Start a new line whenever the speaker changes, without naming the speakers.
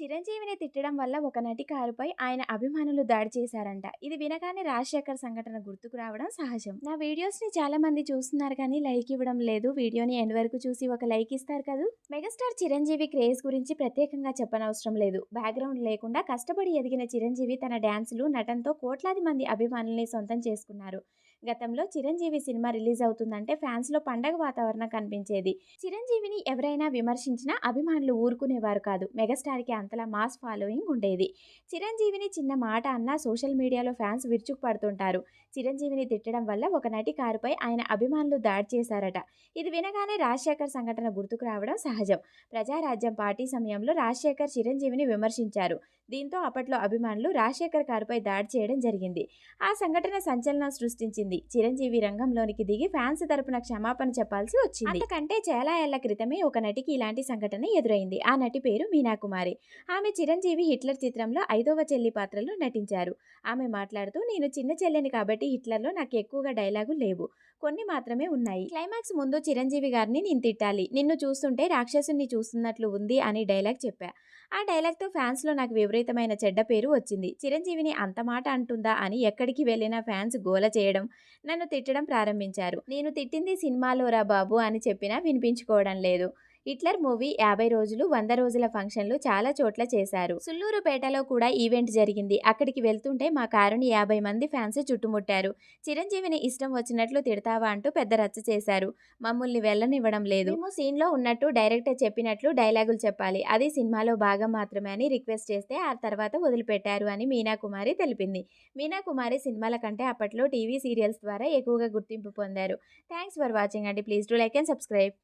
చిరంజీవిని తిట్టడం వల్ల ఒక నటి కారుపై ఆయన అభిమానులు దాడి చేశారంట. ఇది వినగానే రాజశేఖర్ సంఘటన గుర్తుకు రావడం సహజం. నా వీడియోస్ని చాలా మంది చూస్తున్నారు కానీ లైక్ ఇవ్వడం లేదు. వీడియోని ఎండ్ వరకు చూసి ఒక లైక్ ఇస్తారు కదా? మెగాస్టార్ చిరంజీవి క్రేజ్ గురించి ప్రత్యేకంగా చెప్పనవసరం లేదు. బ్యాక్గ్రౌండ్ లేకుండా కష్టపడి ఎదిగిన చిరంజీవి తన డ్యాన్సులు నటనతో కోట్లాది మంది అభిమానుల్ని సొంతం చేసుకున్నారు. గతంలో చిరంజీవి సినిమా రిలీజ్ అవుతుందంటే ఫ్యాన్స్లో పండగ వాతావరణం కనిపించేది. చిరంజీవిని ఎవరైనా విమర్శించినా అభిమానులు ఊరుకునేవారు కాదు. మెగాస్టార్కి అంతలా మాస్ ఫాలోయింగ్ ఉండేది. చిరంజీవిని చిన్న మాట అన్నా సోషల్ మీడియాలో ఫ్యాన్స్ విరుచుకుపడుతుంటారు. చిరంజీవిని తిట్టడం వల్ల ఒక నటి కారుపై ఆయన అభిమానులు దాడి చేశారట. ఇది వినగానే రాజశేఖర్ సంఘటన గుర్తుకు రావడం సహజం. ప్రజారాజ్యం పార్టీ సమయంలో రాజశేఖర్ చిరంజీవిని విమర్శించారు. దీంతో అప్పట్లో అభిమానులు రాజశేఖర్ కారుపై దాడి చేయడం జరిగింది. ఆ సంఘటన సంచలనం సృష్టించింది. చిరంజీవి రంగంలోనికి దిగి ఫ్యాన్స్ తరపున క్షమాపణ చెప్పాల్సి వచ్చింది. అంతకంటే చాలా ఏళ్ళ క్రితమే ఒక నటికి ఇలాంటి సంఘటన ఎదురైంది. ఆ నటి పేరు మీనాకుమారి. ఆమె చిరంజీవి హిట్లర్ చిత్రంలో ఐదవ చెల్లి పాత్రలో నటించారు. ఆమె మాట్లాడుతూ నేను చిన్న చెల్లెని కాబట్టి హిట్లర్లో నాకు ఎక్కువగా డైలాగు లేవు. కొన్ని మాత్రమే ఉన్నాయి. క్లైమాక్స్ ముందు చిరంజీవి గారిని నేను తిట్టాలి. నిన్ను చూస్తుంటే రాక్షసుని చూస్తున్నట్లు ఉంది అని డైలాగ్ చెప్పా. ఆ డైలాగ్తో ఫ్యాన్స్లో నాకు విపరీతమైన చెడ్డ పేరు వచ్చింది. చిరంజీవిని అంత మాట అంటుందా అని ఎక్కడికి వెళ్ళినా ఫ్యాన్స్ గోల చేయడం నన్ను తిట్టడం ప్రారంభించారు. నేను తిట్టింది సినిమాలోరా బాబు అని చెప్పినా వినిపించుకోవడం లేదు. హిట్లర్ మూవీ యాభై రోజులు వంద రోజుల ఫంక్షన్లు చాలా చోట్ల చేశారు. సుల్లూరుపేటలో కూడా ఈవెంట్ జరిగింది. అక్కడికి వెళ్తుంటే మా కారుని యాభై మంది ఫ్యాన్స్ చుట్టుముట్టారు. చిరంజీవిని ఇష్టం వచ్చినట్లు తిడతావా అంటూ పెద్ద రచ్చ చేశారు. మమ్మల్ని వెళ్ళనివ్వడం లేదు. మేము సీన్లో ఉన్నట్టు డైరెక్టర్ చెప్పినట్లు డైలాగులు చెప్పాలి. అది సినిమాలో భాగం మాత్రమే అని రిక్వెస్ట్ చేస్తే ఆ తర్వాత వదిలిపెట్టారు అని మీనాకుమారి తెలిపింది. మీనాకుమారి సినిమాల కంటే అప్పట్లో టీవీ సీరియల్స్ ద్వారా ఎక్కువగా గుర్తింపు పొందారు. థ్యాంక్స్ ఫర్ వాచింగ్ అండి. Please do like and subscribe.